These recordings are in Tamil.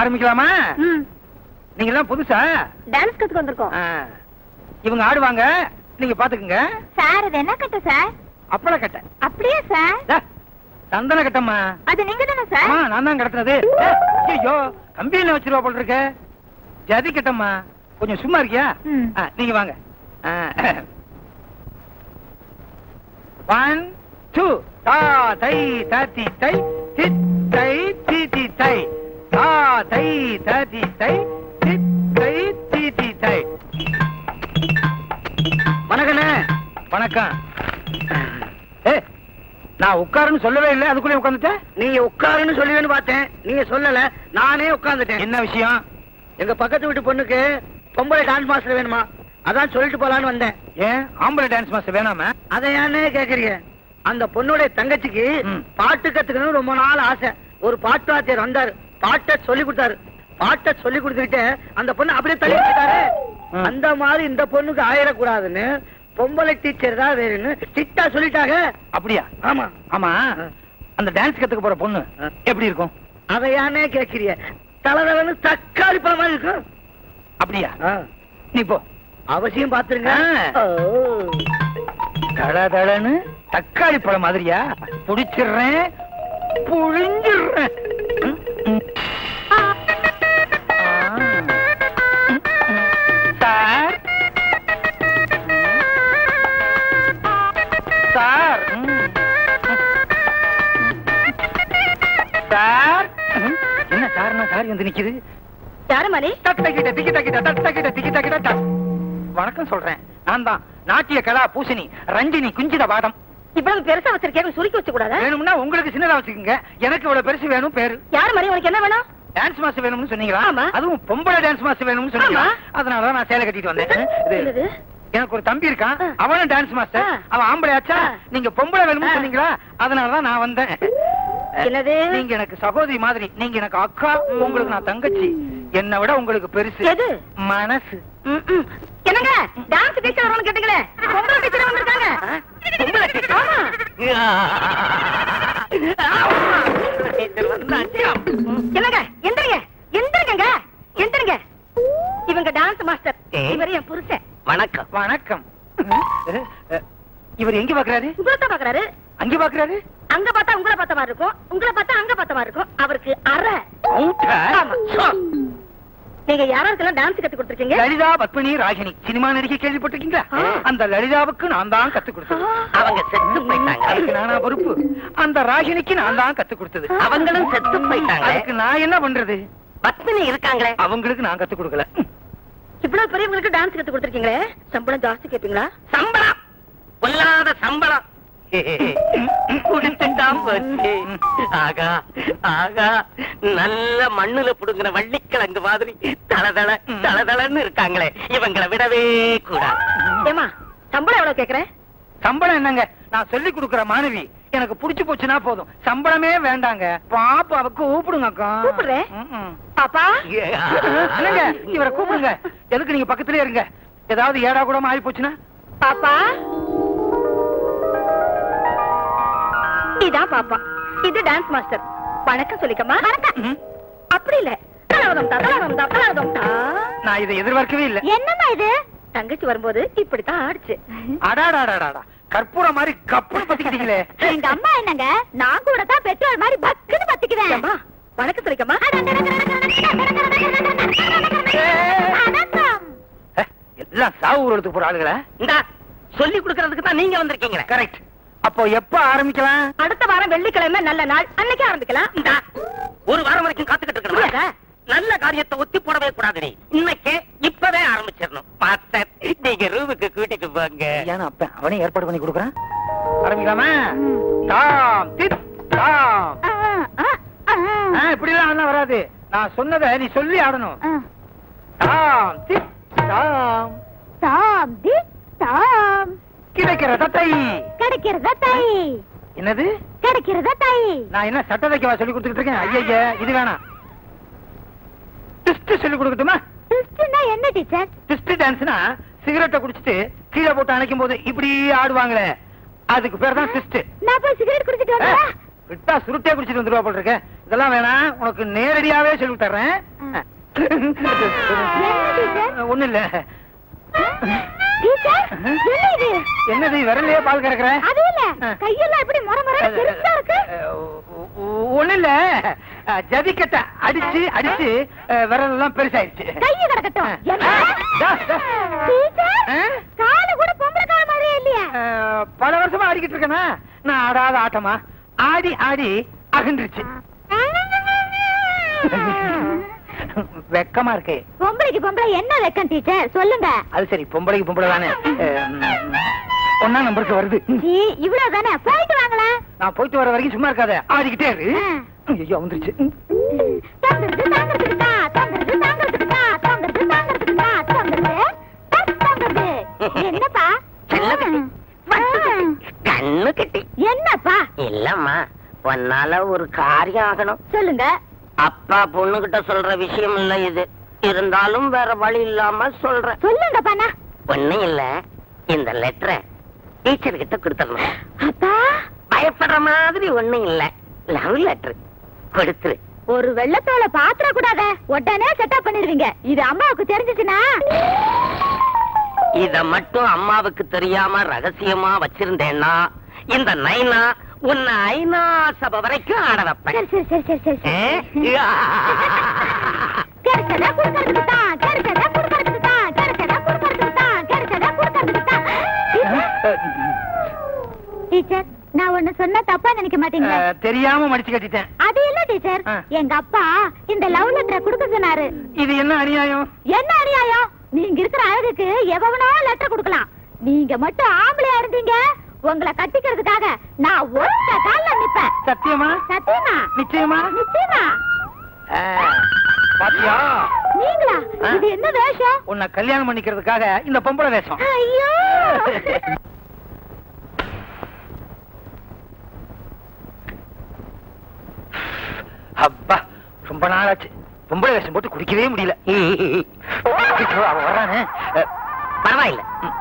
ஆரம்பிக்கலாமா? நீங்க எல்லாம் புதுசா? டான்ஸ் கத்துக்கு வந்திருக்கோம். இவங்க ஆடுவாங்க. நீங்க பாத்துக்குங்க. சார் இது என்ன கட்ட சார்? அப்பள கட்ட. அப்படியே சார்? சந்தன கட்டம்மா. அது நீங்க தானே சார் நான் தான் கடத்துனது ஐயோ கம்பியில வச்சிருவா போல இருக்க ஜதி கட்டம்மா. கொஞ்சம் சும்மா இருக்கியா? நீங்க வாங்க. ஒன் டூ தா தை தத்தி தை தை தி தி தை. தா தை தித் தை தி தி தை வணக்கண்ணே. வணக்கம். ஏ நான் உட்காருன்னு சொல்லவே இல்லை. அதுக்குள்ளே உட்காந்துட்டேன்? நீங்க உட்காருன்னு சொல்லுவேன்னு பார்த்தேன். நீங்க சொல்லல நானே உட்கார்ந்துட்டேன் என்ன விஷயம்? எங்க பக்கத்து வீட்டு பொண்ணுக்கு பொம்பளை டான்ஸ் மாஸ்டர் வேணுமா? அதான் சொல்லிட்டு போலான்னு வந்தேன். ஏன்? ஆம்பளை டான்ஸ் மாஸ்டர் வேணாமா? அதை ஏன்னே கேக்குறீங்க? அந்த பொண்ணுடைய தங்கச்சிக்கு. பாட்டு கத்துக்கணும்னு ரொம்ப நாள் ஆசை. ஒரு பாட்டு வாத்தியார் வந்தாரு. பாட்டை சொல்லி கொடுத்தாரு. பாட்டை சொல்லி கொடுத்துக்கிட்டு அந்த பொண்ணு அப்படியே தள்ளி ம். அந்த மாதிரி இந்த பொண்ணுக்கு ஆயிடக்கூடாதுன்னு பொம்பளை டீச்சர் தான் வேணும்னு ஸ்ட்ரிக்டா சொல்லிட்டாங்க. அப்படியா? ஆமா. ஆமா. அந்த டான்ஸ் கத்துக்க போற பொண்ணு. எப்படி இருக்கும்? அதை ஏன்னே கேக்குறீங்க தலதலன்னு தக்காளி பழம் மாதிரி இருக்கும். அப்படியா. நீ போ. அவசியம் பாத்துருங்க. தளதளன்னு தக்காளி பழம் மாதிரியா? புடிச்சிடுறேன் புழிஞ்சிடுறேன். சார். என்ன சார்னா சார் வந்து நிக்குது? யாரு மணி தட்டகிட்ட திக்கிட்ட கிட்ட தட்டகிட்ட திக்கிட்ட கிட்ட ட- வணக்கம் சொல்றேன். நான் தான் நாட்டிய கலா பூசணி ரஞ்சினி குஞ்சித பாதம் இவ்வளவு பெருசா வச்சிருக்கேன் சுருக்கி வச்சு கூடாதா வேணும்னா உங்களுக்கு சின்னதா வச்சுக்கோங்க. எனக்கு இவ்வளவு பெருசு வேணும் பேரு. யாரு மணி உனக்கு என்ன வேணும்? டான்ஸ் மாஸ்டர் வேணும்னு சொன்னீங்களா. அதுவும் பொம்பளை டான்ஸ் மாஸ்டர் வேணும்னு சொன்னீங்களா. அதனால தான் நான் சேலை கட்டிட்டு வந்தேன். எனக்கு ஒரு தம்பி இருக்கான். அவனும் டான்ஸ் மாஸ்டர். அவன் ஆம்பளை ஆச்சா. நீங்க பொம்பளை வேணும்னு. சொன்னீங்களா? அதனால தான் நான் வந்தேன். என்னது? நீங்க எனக்கு சகோதரி மாதிரி நீங்க எனக்கு அக்கா உங்களுக்கு நான் தங்கச்சி. என்னை விட உங்களுக்கு பெருசு. எது? மனசு. என்னங்க? டான்ஸ் டீச்சர் வரணும்னு கேட்டீங்களே? பொம்பளை டீச்சர் வந்திருக்காங்க. பொம்பளை teacher? ஆமா. டீச்சர் வந்தாச்சு. என்னங்க? எந்திரிங்க. எந்திரிங்க எந்திரிங்க. இவங்க டான்ஸ் மாஸ்டர் ஏ. இவர் என் புருஷன். வணக்கம். வணக்கம். இவர் எங்க பாக்குறாரு? பாக்குறாரு. அங்க பாக்குறாரு? அங்க மாதிரி இருக்கும் உங்களை பார்த்தா அங்க பார்த்த மாதிரி இருக்கும். அவருக்கு அரை. நீங்க யாராருக்கெல்லாம் டான்ஸ் கத்து கொடுத்துருக்கீங்க? லலிதா பத்மினி ராகினி. சினிமா நடிகை கேள்விப்பட்டிருக்கீங்களா. அந்த லலிதாவுக்கு நான் தான் கத்து கொடுத்தது. அவங்க செத்து போயிட்டாங்க. அதுக்கு நானா பொறுப்பு? அந்த ராகினிக்கு நான் தான் கத்து கொடுத்தது. அவங்களும் செத்து போயிட்டாங்க. அதுக்கு நான் என்ன பண்றது? பத்மினி இருக்காங்களே. அவங்களுக்கு நான் கத்து கொடுக்கல. இவ்வளவு பெரியவங்களுக்கு டான்ஸ் கத்து கொடுத்துருக்கீங்களே? சம்பளம் ஜாஸ்தி கேப்பீங்களா? சம்பளம்! பொல்லாத சம்பளம்! குடித்துட்டாம் போச்சு. ஆகா ஆகா நல்ல மண்ணுல புடுங்கிற வள்ளிக்கிழங்கு மாதிரி தளதள தளதளன்னு இருக்காங்களே இவங்களை விடவே கூடாது. ஏமா சம்பளம் எவ்வளவு கேக்குறேன் சம்பளம் என்னங்க? நான் சொல்லி கொடுக்கிற மாணவி. எனக்கு புடிச்சு போச்சுன்னா போதும். சம்பளமே வேண்டாங்க. பாப்பாவை கூப்பிடுங்க அக்கா கூப்பிடுறேன். பாப்பா? என்னங்க? இவரை கூப்பிடுங்க. எதுக்கு நீங்க பக்கத்திலே இருங்க. ஏதாவது ஏடா கூட ஆகி போச்சுன்னா பாப்பா? பாப்பா இது டான்ஸ் மாஸ்டர் வணக்கம் சொல்லிக்கம்மா வணக்கம். அப்படி இல்ல. நான் இதை எதிர்பார்க்கவே இல்லை என்னம்மா இது தங்கச்சி வரும்போது இப்படித்தான் ஆடுச்சு அடாடாடாடாடா கற்பூரம் மாதிரி கப்புன்னு பத்திக்கிட்டீங்களே எங்க அம்மா என்னங்க நான் கூட தான் பெட்ரோல் மாதிரி பக்குன்னு பத்திக்குவேன் அம்மா வணக்கம் ஏ, எல்லாம் சாவு ஊரத்துக்கு போற ஆளுங்களா இந்தா சொல்லி கொடுக்கறதுக்கு தான் நீங்க வந்திருக்கீங்க கரெக்ட் அப்போ எப்ப ஆரம்பிக்கலாம்? அடுத்த வாரம் வெள்ளிக்கிழமை நல்ல நாள். அன்னைக்கு ஆரம்பிக்கலாம். ஒரு வாரம் வரைக்கும் காத்துக்கிட்டு? இருக்கணும். நல்ல காரியத்தை ஒத்தி போடவே கூடாது நீ. இன்னைக்கே இப்பவே ஆரம்பிச்சிடணும். மாஸ்டர் நீங்க ரூமுக்கு கூட்டிட்டு போங்க. ஏன்னா அப்ப அவனே ஏற்பாடு பண்ணி கொடுக்குறான். ஆரம்பிக்கலாமா? தாம் தித் தாம் ஆ, இப்படிலாம் ஆனா வராது. நான் சொன்னதை நீ சொல்லி ஆடணும். தாம் தித் தாம் தாம் தி தாம். கிடைக்கிற தத்தை. கிடைக்கிறத தை என்னது? கிடைக்கிறத தை நான் என்ன சட்ட தைக்கவா சொல்லி கொடுத்துக்கிட்டு இருக்கேன்? ஐயா இது வேணாம். ட்விஸ்ட் சொல்லி கொடுக்கட்டுமா? ட்விஸ்ட்னா என்ன டீச்சர் ட்விஸ்ட் டான்ஸ்னா சிகரெட்டை குடிச்சிட்டு கீழே போட்டு அணைக்கும் போது இப்படி ஆடுவாங்களே. அதுக்கு பேர் தான் ட்விஸ்ட் நான் போய் சிகரெட் குடிச்சிட்டு வரேன் விட்டா சுருட்டே குடிச்சிட்டு வந்துருவா போல இதெல்லாம் வேணாம். உனக்கு நேரடியாவே சொல்லி தர்றேன் ஒண்ணு இல்ல. என்னது? விரலையே பால் கறக்குற? அது இல்ல கையெல்லாம் எப்படி முறை முறை பெருசா இருக்கு? ஒண்ணு இல்ல ஜதிக்கட்ட அடிச்சு அடிச்சு விரல் எல்லாம் பெருசாயிருச்சு கைய கிடக்கட்டும்? காலு கூட பொம்பளை கால மாதிரியே இல்லையா? பல வருஷமா ஆடிக்கிட்டு இருக்கேனா? நான் ஆடாத ஆட்டமா? ஆடி ஆடி அகன்றுச்சு. வெக்கமா இருக்கே. பொம்பளைக்கு பொம்பளை என்ன வெக்கம் டீச்சர் சொல்லுங்க. அது சரி பொம்பளைக்கு பொம்பளை தானே. ஒன்னா நம்பருக்கு வருது. இவ்வளவு தானே போயிட்டு வாங்களேன் நான் போயிட்டு வர வரைக்கும் சும்மா இருக்காத. ஆடிக்கிட்டே இரு. ஆ. ஐயோ வந்துருச்சு. என்னப்பா. கண்ணு கட்டி. என்னப்பா? இல்லம்மா உன்னால ஒரு காரியம் ஆகணும். சொல்லுங்க. அப்பா பொண்ணுகிட்ட சொல்ற விஷயம் இல்ல இது. இருந்தாலும் வேற வழி இல்லாம சொல்றேன் சொல்லுங்க ஒண்ணும் இல்ல. இந்த லெட்டரை டீச்சர் கிட்ட கொடுத்துடணும். அப்பா. பயப்படுற மாதிரி ஒண்ணும் இல்ல. லவ் லெட்டர் கொடுத்துரு. ஒரு வெள்ளத்தோல பாத்திர கூடாத. உடனே செட்டப் பண்ணிடுவீங்க. இது அம்மாவுக்கு தெரிஞ்சிச்சுன்னா. இத மட்டும் அம்மாவுக்கு தெரியாம ரகசியமா வச்சிருந்தேன்னா இந்த நைனா உன்னை ஐநா சபை வரைக்கும் ஆட வைப்பேன். சரி சரி சரி சரி சரி ஏ? கிடைச்சதா குடுக்கறதுக்கு தான் கிடைச்சதா குடுக்கறதுக்கு தான் கிடைச்சதா குடுக்கறதுக்கு தான் கிடைச்சதா குடுக்கறதுக்கு தான் டீச்சர் நான் ஒண்ணு சொன்னா தப்பா நினைக்க மாட்டீங்களா? அஹ், தெரியாம மடிச்சு கட்டிட்டேன். அது இல்ல டீச்சர். எங்க அப்பா இந்த லவ் லெட்டரை கொடுக்க சொன்னாரு. இது என்ன அநியாயம்? என்ன அநியாயம்? நீங்க இருக்கிற அழகுக்கு எவனோ லெட்டர் கொடுக்கலாம். நீங்க மட்டும் ஆம்பளையா இருந்தீங்க. உங்களை கட்டிக்கிறதுக்காக நான் ஒத்த கால்ல நிப்பேன். சத்தியமா? சத்தியமா? நிச்சயமா? நிச்சயமா. பாத்தியா? நீங்களா. இது என்ன வேஷம்? உன்னை கல்யாணம் பண்ணிக்கிறதுக்காக இந்த பொம்பளை வேஷம். ஐயோ! அப்பா ரொம்ப நாளாச்சு. பொம்பளை வேஷம் போட்டு குடிக்கவே முடியல. அவன் வர்றானே. அஹ், பரவாயில்ல.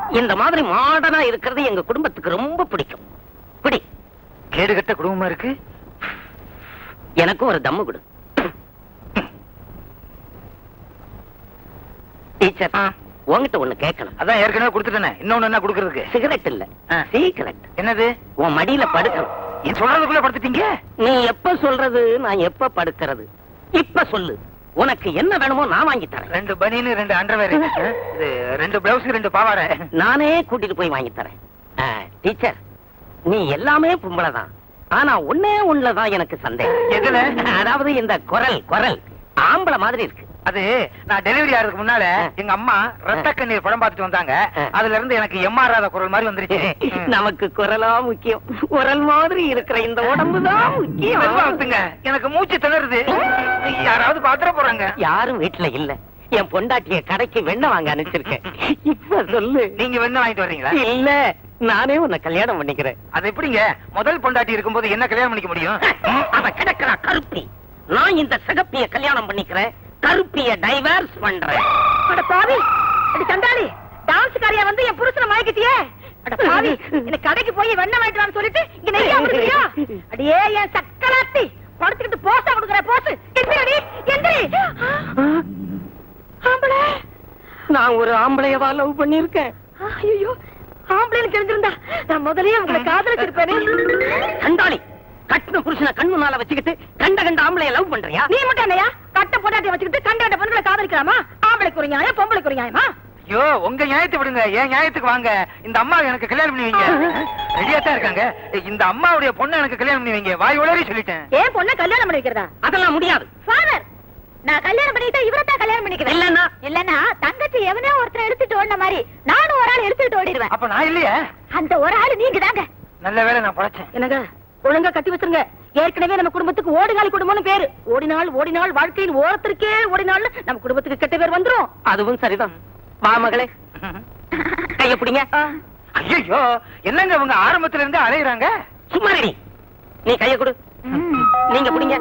இந்த மாதிரி மாடர்னா இருக்கிறது எங்க குடும்பத்துக்கு ரொம்ப பிடிக்கும். பிடி கேடுகட்ட குடும்பமா இருக்கு? எனக்கும் ஒரு தம்மு கொடு. டீச்சர் ஆ. உன்கிட்ட ஒண்ணு கேட்கணும். அதான் ஏற்கனவே கொடுத்துட்டேனே. இன்னொன்னு என்ன கொடுக்கறதுக்கு? சிகரெட் இல்ல. சீக்கிரட் என்னது? உன் மடியில படுக்கணும். சொல்றதுக்குள்ள படுத்துட்டீங்க? நீ எப்ப சொல்றது? நான் எப்ப படுக்கிறது? இப்ப சொல்லு. உனக்கு என்ன வேணுமோ நான் வாங்கி தரேன். ரெண்டு பனியனு ரெண்டு அண்டர்வேர் இது ரெண்டு பிளவுஸ் ரெண்டு பாவாடை. நானே கூட்டிட்டு போய் வாங்கி தரேன். டீச்சர் நீ எல்லாமே பொம்பளை தான். ஆனா ஒன்னே ஒண்ணுலதான் எனக்கு சந்தேகம். எதுல? அதாவது இந்த குரல் குரல் ஆம்பளை மாதிரி இருக்கு. அது நான் டெலிவரி ஆகிறதுக்கு முன்னால. எங்க அம்மா ரத்த கண்ணீர் படம் பார்த்துட்டு வந்தாங்க. அதுல இருந்து எனக்கு எம்ஆராத குரல் மாதிரி வந்துருச்சு. நமக்கு குரலா முக்கியம். குரல் மாதிரி இருக்கிற இந்த உடம்பு தான் முக்கியம். எனக்கு மூச்சு திணறுது. யாராவது பாத்திர போறாங்க. யாரும் வீட்டுல இல்ல. என் பொண்டாட்டிய கடைக்கு வெண்ணெய் வாங்க அனுப்பிச்சிருக்கேன். இப்ப சொல்லு. நீங்க வெண்ணெய் வாங்கிட்டு வர்றீங்களா? இல்ல நானே உன்னை கல்யாணம் பண்ணிக்கிறேன். அது எப்படிங்க? முதல் பொண்டாட்டி இருக்கும்போது என்ன கல்யாணம் பண்ணிக்க முடியும்? அவ கிடக்குறா கருப்பி. நான் இந்த சிகப்பிய கல்யாணம் பண்ணிக்கிறேன். கருப்பிய டைவர்ஸ் பண்றேன். அட பாவி. அடி சண்டாளி டான்ஸ் காரியா வந்து என் புருஷனை மயக்கிட்டியே. அட பாவி எனக்கு கடைக்கு போய் வெண்ணெய் வாங்கிட்டு வான்னு சொல்லிட்டு இங்க நெய்யா கொடுக்குறியா? அடியே என் சக்கலாத்தி படுத்துக்கிட்டு போஸ்டா கொடுக்குற போஸ் எந்திரடி எந்திரி. ஆம்பளை. நான் ஒரு ஆம்பளையவா லவ் பண்ணிருக்கேன் ஐயோ ஆம்பளைன்னு தெரிஞ்சிருந்தா நான் முதல்லயே உங்களை காதலிச்சிருப்பேனே. கண்டாளி கட்டின புருஷனை கண் முன்னால வச்சுக்கிட்டு கண்ட கண்ட ஆம்பளைய லவ் பண்றியா? நீ மட்டும் என்னையா? கட்ட பொட்டாட்டிய வச்சுக்கிட்டு கண்ட கண்ட பொண்ணுகளை காதலிக்கலாமா? ஆம்பளைக்கு ஒரு நியாயம் பொம்பளைக்கு ஒரு நியாயமா? ஐயோ உங்க நியாயத்தை விடுங்க. என் நியாயத்துக்கு வாங்க. இந்த அம்மா எனக்கு கல்யாணம் பண்ணி வைங்க. ரெடியா தான் இருக்காங்க. இந்த அம்மாவுடைய பொண்ணை எனக்கு கல்யாணம் பண்ணி வைங்க. வாய் உளறி சொல்லிட்டேன். ஏன் பொண்ணை கல்யாணம் பண்ணி வைக்கிறதா? அதெல்லாம் முடியாது. ஃபாதர் நான் கல்யாணம் பண்ணிட்டா இவரை தான் கல்யாணம் பண்ணிக்கிறேன். இல்லன்னா? இல்லன்னா தங்கச்சி எவனோ ஒருத்தர் எடுத்துட்டு ஓடின மாதிரி நானும் ஒரு ஆள் எடுத்துட்டு ஓடிடுவேன். அப்ப நான் இல்லையே? அந்த ஒரு ஆள் நீங்க தாங்க நல்ல வேளை நான் பழைச்சேன். என்னங்க? ஒழுங்கா கட்டி வச்சிருங்க. ஏற்கனவே நம்ம குடும்பத்துக்கு ஓடினாள் குடும்பம்னு பேரு. ஓடினாள் ஓடினாள் வாழ்க்கையில் ஓரத்திற்கே ஓடினாள் நம்ம குடும்பத்துக்கு கெட்ட பேர் வந்துரும். அதுவும் சரிதான். வா மகளே. கைய பிடிங்க. ஐயோ என்னங்க இவங்க ஆரம்பத்துல இருந்து அலையுறாங்க? சும்மா நீ கைய கொடு. நீங்க பிடிங்க.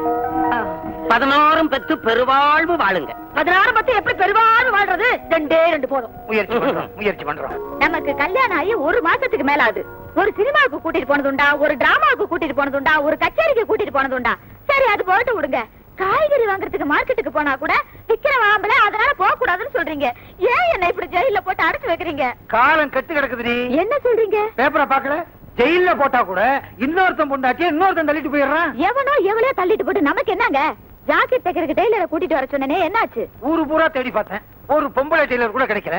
பதினாறும் பெற்று பெருவாழ்வு வாழுங்க. பதினாறு பத்து எப்படி பெருவாழ்வு வாழ்றது? ரெண்டே ரெண்டு போதும். முயற்சி பண்றோம் முயற்சி பண்றோம். நமக்கு கல்யாணம் ஆகி ஒரு மாசத்துக்கு மேல ஆகுது ஒரு சினிமாவுக்கு கூட்டிட்டு போனது உண்டா ஒரு டிராமாவுக்கு கூட்டிட்டு போனது உண்டா ஒரு கச்சேரிக்கு கூட்டிட்டு போனது உண்டா சரி அது போட்டு விடுங்க. காய்கறி வாங்குறதுக்கு மார்க்கெட்டுக்கு போனா கூட விக்கிற ஆம்பளை அதனால போக கூடாதுன்னு சொல்றீங்க. ஏன் என்ன இப்படி ஜெயில போட்டு அடைச்சு வைக்கிறீங்க? காலம் கெட்டு கிடக்குதுடி என்ன சொல்றீங்க? பேப்பரை பாக்கல ஜெயில்ல போட்டா கூட இன்னொருத்தன் பொண்டாட்டிய இன்னொருத்தன் தள்ளிட்டு போயிடுறான். எவனோ எவ்வளோ தள்ளிட்டு போட்டு நமக்கு என்னங்க? ஜாக்கெட் தைக்கிறதுக்கு டெய்லரை கூட்டிட்டு வர சொன்னனே என்னாச்சு? ஊரு பூரா தேடி பார்த்தேன். ஒரு பொம்பளை டெய்லர் கூட கிடைக்கல.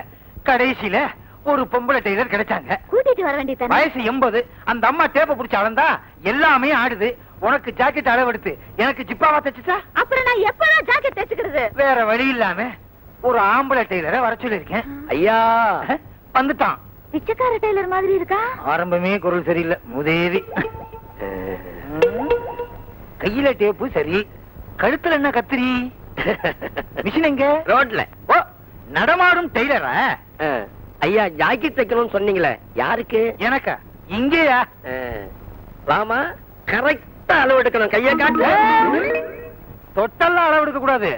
கடைசியில ஒரு பொம்பளை டெய்லர் கிடைச்சாங்க. கூட்டிட்டு வர வேண்டியதானே வயசு எண்பது. அந்த அம்மா டேப்ப புடிச்சு அளந்தா எல்லாமே ஆடுது. உனக்கு ஜாக்கெட் அளவெடுத்து எனக்கு ஜிப்பாவா தச்சுச்சா அப்புறம் நான் எப்பதான் ஜாக்கெட் தைச்சுக்கிறது? வேற வழி இல்லாம ஒரு ஆம்பளை டெய்லரை வர சொல்லிருக்கேன் ஐயா. வந்துட்டான். பிச்சைக்கார டெய்லர் மாதிரி இருக்கா? ஆரம்பமே குரல் சரியில்லை. முதேவி. கையில டேப்பு சரி. கழுத்துல என்ன கத்திரி? மிஷின் எங்க? ரோட்ல. ஓ நடமாடும் டெய்லரா ஐயா ஜாக்கெட் தைக்கணும்னு சொன்னீங்களே யாருக்கு? எனக்கா? இங்கேயா? வாமா கரெக்டா அளவு எடுக்கணும். கைய காட்டு. தொட்டெல்லாம் அளவு எடுக்க கூடாது.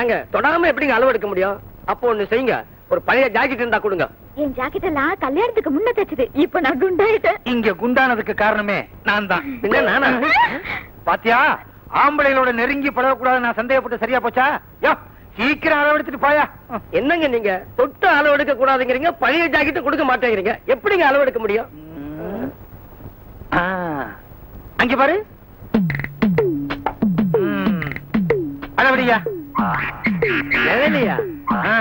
ஏங்க தொடாம எப்படிங்க அளவு எடுக்க முடியும்? அப்போ ஒண்ணு செய்யுங்க. ஒரு பழைய ஜாக்கெட் இருந்தா கொடுங்க. என் ஜாக்கெட் எல்லாம் கல்யாணத்துக்கு முன்ன தைச்சது. இப்ப நான் குண்டாயிட்டேன். இங்க குண்டானதுக்கு காரணமே நான் தான். பின்ன நானா? பாத்தியா? ஆம்பளைகளோட நெருங்கி பழகக்கூடாது நான் சந்தேகப்பட்டு சரியா போச்சா? யோ! சீக்கிரம் அளவு எடுத்துட்டு போயா. என்னங்க நீங்க? தொட்டு அளவு எடுக்க கூடாதுங்கிறீங்க பழைய ஜாக்கெட் கொடுக்க மாட்டேங்கிறீங்க. எப்படிங்க அளவு எடுக்க முடியும்? அங்க பாரு. அளவடியா எழலையா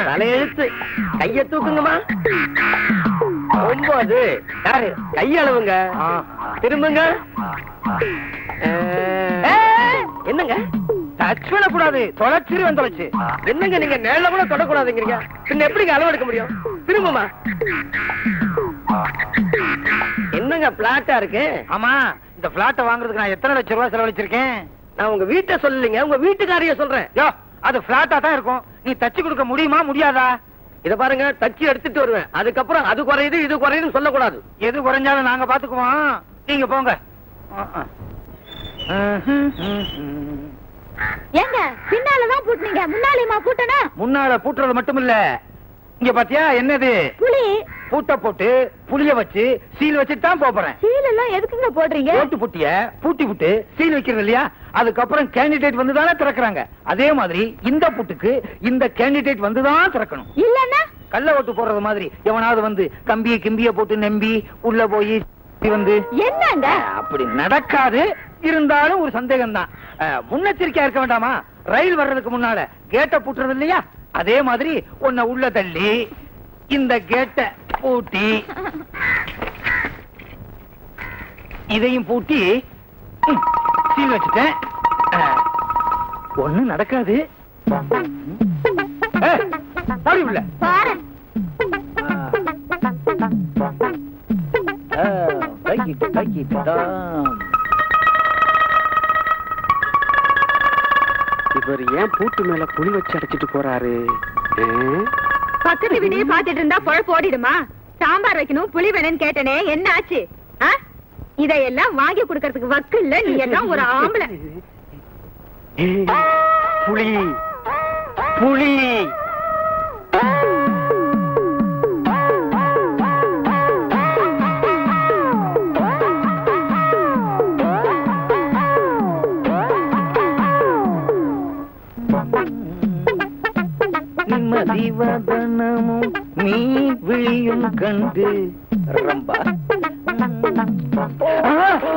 தலையெழுத்து. கைய தூக்குங்கம்மா. ஒன்பது யாரு? கையளவுங்க. திரும்புங்க. என்னங்க? டச் பண்ணக்கூடாது தொலைச்சிருவேன் தொலைச்சு என்னங்க நீங்க நேரில கூட தொடக்கூடாதுங்கிறீங்க? பின்ன எப்படிங்க அளவு எடுக்க முடியும்? திரும்புமா. என்னங்க பிளாட்டா இருக்கு? ஆமா இந்த பிளாட்ட வாங்குறதுக்கு நான் எத்தனை லட்சம் ரூபாய் செலவழிச்சிருக்கேன்? நான் உங்க வீட்டை சொல்லலைங்க உங்க வீட்டுக்காரிய சொல்றேன். யோ அது பிளாட்டா தான் இருக்கும். நீ தச்சு கொடுக்க முடியுமா முடியாதா? இத பாருங்க தச்சு எடுத்துட்டு வருவேன். அதுக்கப்புறம் அது குறையுது இது குறையுதுன்னு சொல்லக்கூடாது. எது குறைஞ்சாலும் நாங்க பாத்துக்குவோம். நீங்க போங்க. ஏங்க பின்னாலதான் பூட்டினீங்க. முன்னாலேயுமா முன்னால பூட்டுறது மட்டும் இல்ல இங்க பாத்தியா என்னது? புலி பூட்ட போட்டு புளிய வச்சு சீல் வச்சுட்டு தான் போறேன் சீல் எல்லாம் எதுக்குங்க போடுறீங்க? போட்டு புட்டிய பூட்டி விட்டு சீல் வைக்கிறது இல்லையா? அதுக்கப்புறம் கேண்டிடேட் வந்து தானே திறக்கிறாங்க. அதே மாதிரி இந்த புட்டுக்கு இந்த கேண்டிடேட் வந்து தான் திறக்கணும். இல்லன்னா? கள்ள ஓட்டு போடுறது மாதிரி. எவனாவது வந்து கம்பிய கிம்பிய போட்டு நம்பி உள்ள போய் வந்து என்னங்க? அப்படி நடக்காது. இருந்தாலும் ஒரு சந்தேகம் தான் முன்னெச்சரிக்கையா இருக்க வேண்டாமா ரயில் வர்றதுக்கு முன்னால கேட்ட பூட்டுறது இல்லையா அதே மாதிரி உன்னை உள்ள தள்ளி இந்த கேட்ட பூட்டி இதையும் பூட்டி சீல் வச்சுட்டேன் ஒண்ணும் நடக்காது உள்ள பாரு இவர் ஏன் பூட்டு மேல புளி வச்சு அடைச்சிட்டு போறாரு? பக்கத்து வீட்டையும் பாத்துட்டு இருந்தா பொழப்பு ஓடிடுமா? சாம்பார் வைக்கணும் புளி வேணும்னு கேட்டனே என்ன ஆச்சு? இதையெல்லாம் வாங்கி கொடுக்கறதுக்கு வக்கு இல்ல நீ எல்லாம் ஒரு ஆம்பளை? புலி புலி நிம்மதிவதனமும் நீ விழியும் கண்டு ரம்பா.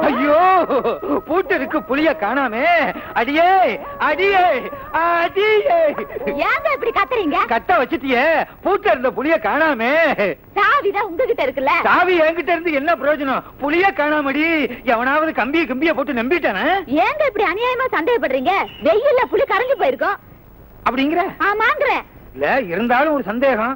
ஐயோ பூட்டருக்கு புளிய காணாமே. அடியே அடியே அடியே. ஏங்க இப்படி கத்துறீங்க? கட்ட வச்சிட்டியே பூட்ட இருந்த புளிய காணாமே. சாவிதான் உங்ககிட்ட இருக்குல்ல? சாவி என்கிட்ட இருந்து என்ன பிரயோஜனம்? புளிய காணாமடி எவனாவது கம்பிய கம்பிய போட்டு நம்பிட்டானே? ஏங்க இப்படி அநியாயமா சந்தேகப்படுறீங்க? வெயில்ல புளி கரைஞ்சு போயிருக்கோம். அப்படிங்கிற? ஆமாங்கிற. இல்ல இருந்தாலும் ஒரு சந்தேகம்.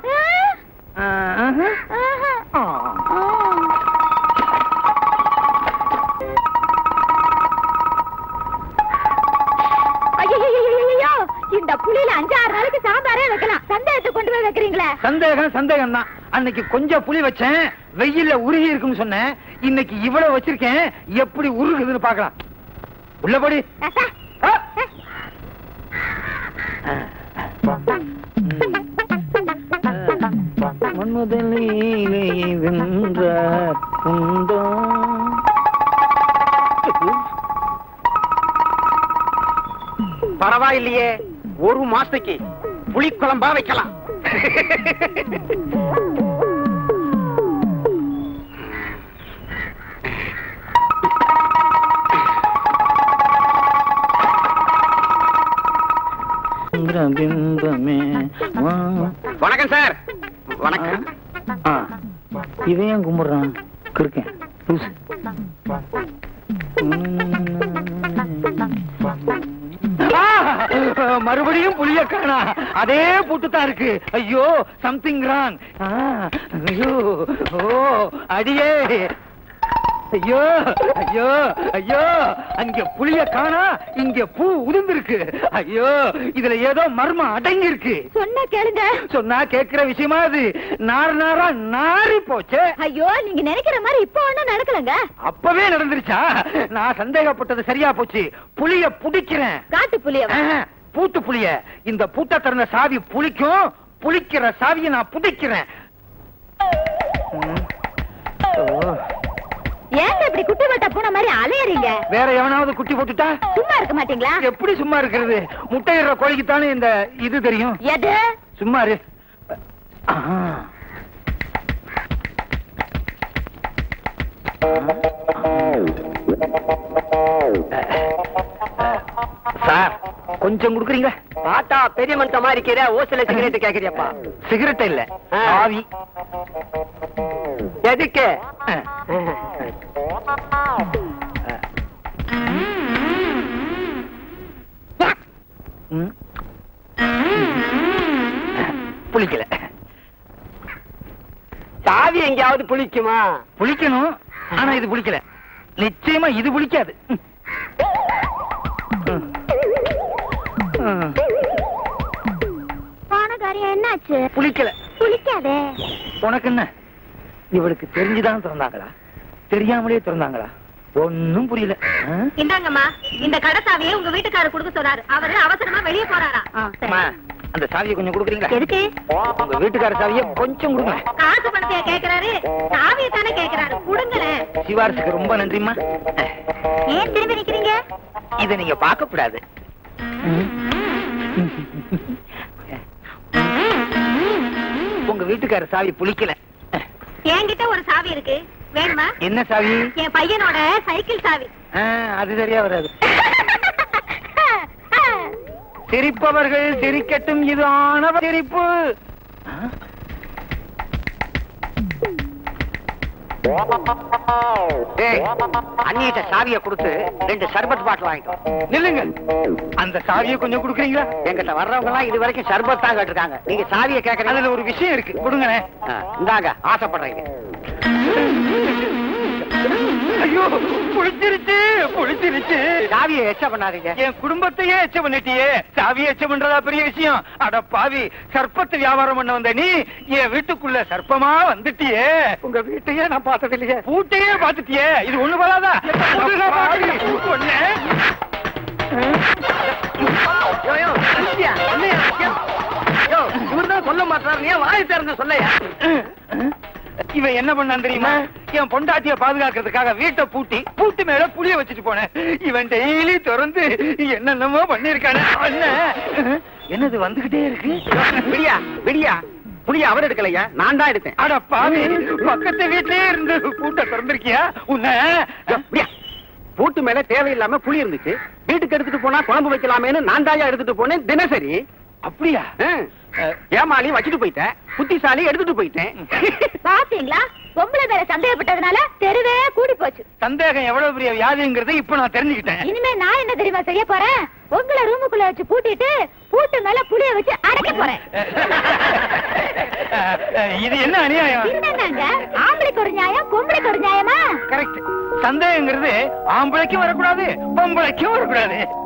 இந்த புளியில அஞ்சு ஆறு நாளைக்கு சாம்பாரே வைக்கலாம். சந்தேகத்தை கொண்டு போய் வைக்கிறீங்களே. சந்தேகம் சந்தேகம் தான் அன்னைக்கு கொஞ்சம் புளி வச்சேன். வெயில்ல உருகி இருக்குன்னு சொன்னேன். இன்னைக்கு இவ்வளவு வச்சிருக்கேன். எப்படி உருகுதுன்னு பார்க்கலாம். உள்ள மாசத்துக்கு புளிக்குழம்பா வைக்கலாம். வணக்கம் சார். வணக்கம். இவன் ஏன் கும்பிடுறான். கிருக்கேன் மறுபடியும் புளிய காணா அதே பூட்டு தான் இருக்கு. ஐயோ சம்திங் ராங் ஐயோ ஓ அடியே. ஐயோ ஐயோ ஐயோ அங்க புளிய காணா இங்க பூ உதிர்ந்திருக்கு. ஐயோ இதுல ஏதோ மர்மம் அடங்கி இருக்கு சொன்னா கேளுங்க. சொன்னா கேக்குற விஷயமா அது? நார் நாரா நாரி போச்சே. ஐயோ நீங்க நினைக்கிற மாதிரி இப்ப ஒண்ணும் நடக்கலங்க. அப்பவே நடந்துருச்சா? நான் சந்தேகப்பட்டது சரியா போச்சு. புளிய புடிக்கிறேன். காட்டு புலியவா பூட்டு புளிய இந்த பூட்ட திறந்த சாவி புளிக்கும் புளிக்கிற சாவியை நான். ஓ, ஏங்க இப்படி குட்டி வட்டா பூனை மாதிரி அலையறீங்க? வேற எவனாவது குட்டி போட்டுட்டா? சும்மா இருக்க மாட்டீங்களா? எப்படி சும்மா இருக்கிறது? முட்டையிடுற கோழிக்கு தானே இந்த இது தெரியும். எது? சும்மா இரு. சார் கொஞ்சம் குடுக்குறீங்களா பாட்டா பெரிய மனுஷன் மாதிரி இருக்கிற ஓசில சிகரெட் கேக்குறியப்பா. சிகரெட் இல்ல. ஆவி. எதுக்கு. புளிக்கல. சாவி எங்கேயாவது புளிக்குமா? புளிக்கணும் ஆனா இது புளிக்கல. நிச்சயமா இது புளிக்காது. என்னாச்சு புளிக்கல. புளிக்காதே. உனக்கு என்ன இவளுக்கு தெரிஞ்சுதான் திறந்தாங்களா? தெரியாமலே திறந்தாங்களா? ஒண்ணும் புரியல? இந்தாங்கம்மா இந்த கடை சாவியை உங்க வீட்டுக்காரர் கொடுக்க சொல்றாரு அவரு அவசரமா வெளியே போறாரா? அம்மா, அந்த சாவியை கொஞ்சம் கொடுக்குறீங்களா? எதுக்கு? உங்க வீட்டுக்கார சாவியை கொஞ்சம் கொடுங்க. காசு பணத்தைய கேக்குறாரு? சாவியை தானே கேக்குறாரு. கொடுங்களேன் சிவாரசுக்கு ரொம்ப நன்றிம்மா. ஏன் திரும்பி நிக்கிறீங்க? இதை நீங்க பார்க்க கூடாது உங்க வீட்டுக்கார சாவி புளிக்கல. என்கிட்ட ஒரு சாவி இருக்கு. வேணுமா? என்ன சாவி? என் பையனோட சைக்கிள் சாவி. அது சரியா வராது. சிரிப்பவர்கள் சிரிக்கட்டும் இது ஆணவ சிரிப்பு. அண்ணிட்ட சாவிய கொடுத்து ரெண்டு சர்பத் பாட்டில் நில்லுங்க. அந்த சாவியை கொஞ்சம் கொடுக்குறீங்களா? எங்கிட்ட வர்றவங்க எல்லாம் இது வரைக்கும் சர்பத் தான் கேட்டிருக்காங்க. நீங்க சாவியை கேக்குறீங்க. அதுல ஒரு விஷயம் இருக்கு. கொடுங்களேன். ஆ, இந்தாங்க ஆசைப்படுறீங்க. ஐயோ புளிச்சிருச்சு புளிச்சிருச்சு. சாவியை எச்ச பண்ணாதீங்க. என் குடும்பத்தையே எச்ச பண்ணிட்டியே. சாவியை எச்ச பண்றதா பெரிய விஷயம். அட பாவி சர்ப்பத்தை வியாபாரம் பண்ண வந்த நீ என் வீட்டுக்குள்ள சர்ப்பமா வந்துட்டியே. உங்க வீட்டையே நான் பார்த்தது இல்லையே பூட்டையே பாத்துட்டியே இது ஒண்ணு போதாதா ஒண்ணு. இவர்தான் சொல்ல மாட்டாரு. நீ வாய் திறந்து சொல்லையா? இவன் என்ன பண்ணான் தெரியுமா? என் பொண்டாட்டிய பாதுகாக்கிறதுக்காக வீட்டை பூட்டி பூட்டு மேல புளிய வச்சுட்டு போனேன். இவன் டெய்லி திறந்து என்னென்னமோ பண்ணிருக்கானே என்னது வந்துகிட்டே இருக்கு? விடியா விடியா. புளிய அவர் எடுக்கலையா? நான் தான் எடுத்தேன். அட பாவி பக்கத்து வீட்லயே இருந்து பூட்டை திறந்திருக்கியா? உன்னை. பூட்டு மேல தேவையில்லாம புளி இருந்துச்சு. வீட்டுக்கு எடுத்துட்டு போனா குழம்பு வைக்கலாமேன்னு நான் தாயா எடுத்துட்டு போனேன் தினசரி. அப்படியா. ஏமாளி வச்சுட்டு போயிட்டேன். புத்திசாலி எடுத்துட்டு போயிட்டேன். பாத்தீங்களா? பொம்பளை மேல சந்தேகப்பட்டதுனால தெருவே கூடி போச்சு. சந்தேகம் எவ்வளவு பெரிய வியாதிங்கிறதை இப்ப நான் தெரிஞ்சுக்கிட்டேன். இனிமே நான் என்ன தெரியுமா செய்ய போறேன்? உங்களை ரூமுக்குள்ள வச்சு பூட்டிட்டு பூட்டு மேல புளிய வச்சு அடைக்க போறேன். இது என்ன அநியாயம்? என்னங்க? ஆம்பளைக்கு ஒரு நியாயம் பொம்பளைக்கு ஒரு நியாயமா? கரெக்ட் சந்தேகங்கிறது ஆம்பளைக்கும் வரக்கூடாது பொம்பளைக்கும் வரக்கூடாது.